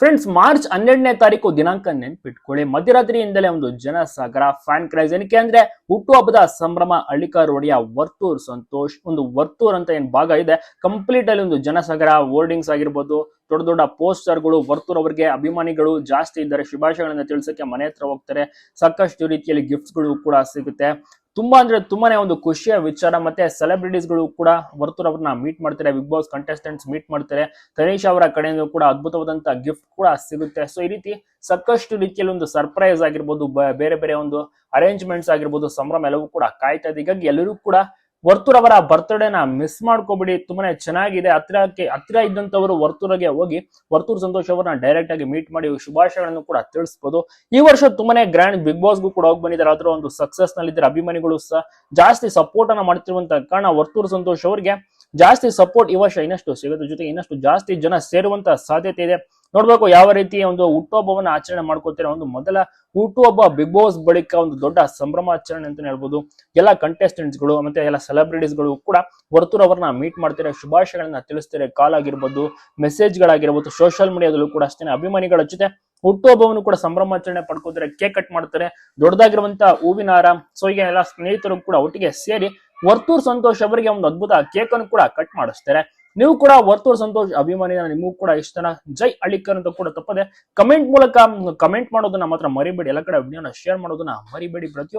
Friends March ಹನ್ನೆರಡನೇ ತಾರೀಕು ದಿನಾಂಕ ನೆನ್ಪಿಟ್ಕೊಳ್ಳಿ. ಮಧ್ಯರಾತ್ರಿಯಿಂದಲೇ ಒಂದು ಜನಸಾಗರ ಫ್ಯಾನ್ ಕ್ರೈಸ್ ಏನಕ್ಕೆ ಅಂದ್ರೆ ಹುಟ್ಟುಹಬ್ಬದ ಸಂಭ್ರಮ ಹಳ್ಳಿಕಾರ್ ರೋಡಿಯ ವರ್ತೂರ್ ಸಂತೋಷ್, ಒಂದು ವರ್ತೂರ್ ಅಂತ ಏನ್ ಭಾಗ ಇದೆ. ಕಂಪ್ಲೀಟ್ ಅಲ್ಲಿ ಒಂದು ಜನಸಾಗರ ಹೋರ್ಡಿಂಗ್ಸ್ ಆಗಿರ್ಬೋದು, ದೊಡ್ಡ ದೊಡ್ಡ ಪೋಸ್ಟರ್ಗಳು ವರ್ತೂರ್ ಅವರಿಗೆ ಅಭಿಮಾನಿಗಳು ಜಾಸ್ತಿ ಇದ್ದಾರೆ. ಶುಭಾಶಯಗಳನ್ನ ತಿಳಿಸಕ್ಕೆ ಮನೆ ಹತ್ರ ಹೋಗ್ತಾರೆ. ಸಾಕಷ್ಟು ರೀತಿಯಲ್ಲಿ ಗಿಫ್ಟ್ಸ್ಗಳು ಕೂಡ ಸಿಗುತ್ತೆ. ತುಂಬಾ ಅಂದ್ರೆ ತುಂಬಾನೇ ಒಂದು ಖುಷಿಯ ವಿಚಾರ ಮತ್ತೆ ಸೆಲೆಬ್ರಿಟೀಸ್ಗಳು ಕೂಡ ವರ್ತೂರ್ ಅವ್ರನ್ನ ಮೀಟ್ ಮಾಡ್ತಾರೆ ಬಿಗ್ ಬಾಸ್ ಕಂಟೆಸ್ಟೆಂಟ್ಸ್ ಮೀಟ್ ಮಾಡ್ತಾರೆ ತನೀಶ್ ಅವರ ಕಡೆಯಿಂದ ಕೂಡ ಅದ್ಭುತವಾದಂತಹ ಗಿಫ್ಟ್ ಕೂಡ ಸಿಗುತ್ತೆ. ಸೊ ಈ ರೀತಿ ಸಾಕಷ್ಟು ರೀತಿಯಲ್ಲಿ ಒಂದು ಸರ್ಪ್ರೈಸ್ ಆಗಿರ್ಬೋದು ಬೇರೆ ಬೇರೆ ಒಂದು ಅರೇಂಜ್ಮೆಂಟ್ಸ್ ಆಗಿರ್ಬೋದು, ಸಂಭ್ರಮ ಎಲ್ಲವೂ ಕೂಡ ಕಾಯ್ತಾ ಇದೆ. ಹೀಗಾಗಿ ಎಲ್ಲರೂ ಕೂಡ ವರ್ತೂರ್ ಅವರ ಬರ್ತ್ಡೇನ ಮಿಸ್ ಮಾಡ್ಕೋಬಿಡಿ, ತುಂಬಾನೇ ಚೆನ್ನಾಗಿದೆ. ಹತ್ತಿರಕ್ಕೆ ಹತ್ತಿರ ಇದ್ದಂತವರು ವರ್ತೂರಿಗೆ ಹೋಗಿ ವರ್ತೂರ್ ಸಂತೋಷ್ ಅವರನ್ನ ಡೈರೆಕ್ಟ್ ಆಗಿ ಮೀಟ್ ಮಾಡಿ ಶುಭಾಶಯಗಳನ್ನು ಕೂಡ ತಿಳಿಸ್ಬೋದು. ಈ ವರ್ಷ ತುಂಬಾನೇ ಗ್ರ್ಯಾಂಡ್ ಬಿಗ್ ಬಾಸ್ಗೂ ಕೂಡ ಹೋಗಿ ಬಂದಿದ್ದಾರೆ. ಅದರ ಒಂದು ಸಕ್ಸಸ್ ನಲ್ಲಿದ್ದಾರೆ. ಅಭಿಮಾನಿಗಳು ಸಹ ಜಾಸ್ತಿ ಸಪೋರ್ಟ್ ಅನ್ನ ಮಾಡ್ತಿರುವಂತ ಕಾರಣ ವರ್ತೂರ್ ಸಂತೋಷ್ ಅವರಿಗೆ ಜಾಸ್ತಿ ಸಪೋರ್ಟ್ ಈ ವರ್ಷ ಇನ್ನಷ್ಟು ಸಿಗುತ್ತೆ. ಜೊತೆಗೆ ಇನ್ನಷ್ಟು ಜಾಸ್ತಿ ಜನ ಸೇರುವಂತ ಸಾಧ್ಯತೆ ಇದೆ. ನೋಡ್ಬೇಕು ಯಾವ ರೀತಿ ಒಂದು ಹುಟ್ಟುಹಬ್ಬವನ್ನ ಆಚರಣೆ ಮಾಡ್ಕೋತೀರ ಒಂದು ಮೊದಲ ಹುಟ್ಟುಹಬ್ಬ ಬಿಗ್ ಬಾಸ್ ಬಳಿಕ ಒಂದು ದೊಡ್ಡ ಸಂಭ್ರಮಾಚರಣೆ ಅಂತ ಹೇಳ್ಬೋದು. ಎಲ್ಲ ಕಂಟೆಸ್ಟೆಂಟ್ಸ್ಗಳು ಮತ್ತೆ ಎಲ್ಲ ಸೆಲೆಬ್ರಿಟೀಸ್ಗಳು ಕೂಡ ವರ್ತೂರ್ ಅವರನ್ನ ಮೀಟ್ ಮಾಡ್ತಾರೆ ಶುಭಾಶಯಗಳನ್ನ ತಿಳಿಸ್ತಾರೆ ಕಾಲ್ ಆಗಿರ್ಬೋದು ಮೆಸೇಜ್ ಗಳಾಗಿರ್ಬೋದು ಸೋಷಿಯಲ್ ಮೀಡಿಯಾದಲ್ಲೂ ಕೂಡ ಅಷ್ಟೇ ಅಭಿಮಾನಿಗಳ ಜೊತೆ ಹುಟ್ಟುಹಬ್ಬವನ್ನು ಕೂಡ ಸಂಭ್ರಮಾಚರಣೆ ಪಡ್ಕೋತಾರೆ ಕೇಕ್ ಕಟ್ ಮಾಡ್ತಾರೆ. ದೊಡ್ಡದಾಗಿರುವಂತಹ ಹೂವಿನ ಹಾರ, ಸೊ ಈಗ ಎಲ್ಲ ಸ್ನೇಹಿತರು ಕೂಡ ಒಟ್ಟಿಗೆ ಸೇರಿ ವರ್ತೂರ್ ಸಂತೋಷ್ ಅವರಿಗೆ ಒಂದು ಅದ್ಭುತ ಕೇಕ್ ಅನ್ನು ಕೂಡ ಕಟ್ ಮಾಡಿಸ್ತಾರೆ. ನೀವು ಕೂಡ ವರ್ತೂರ್ ಸಂತೋಷ್ ಅಭಿಮಾನಿನ, ನಿಮಗೂ ಕೂಡ ಇಷ್ಟನ ಜೈ ಅಳಿಕರ್ ಅಂತ ಕೂಡ ತಪ್ಪದೆ ಕಮೆಂಟ್ ಮೂಲಕ ಕಮೆಂಟ್ ಮಾಡೋದನ್ನ ಮಾತ್ರ ಮರಿಬೇಡಿ. ಎಲ್ಲ ಕಡೆ ವಿಡಿಯೋನ ಶೇರ್ ಮಾಡೋದನ್ನ ಮರಿಬೇಡಿ. ಪ್ರತಿಯೊಬ್ಬ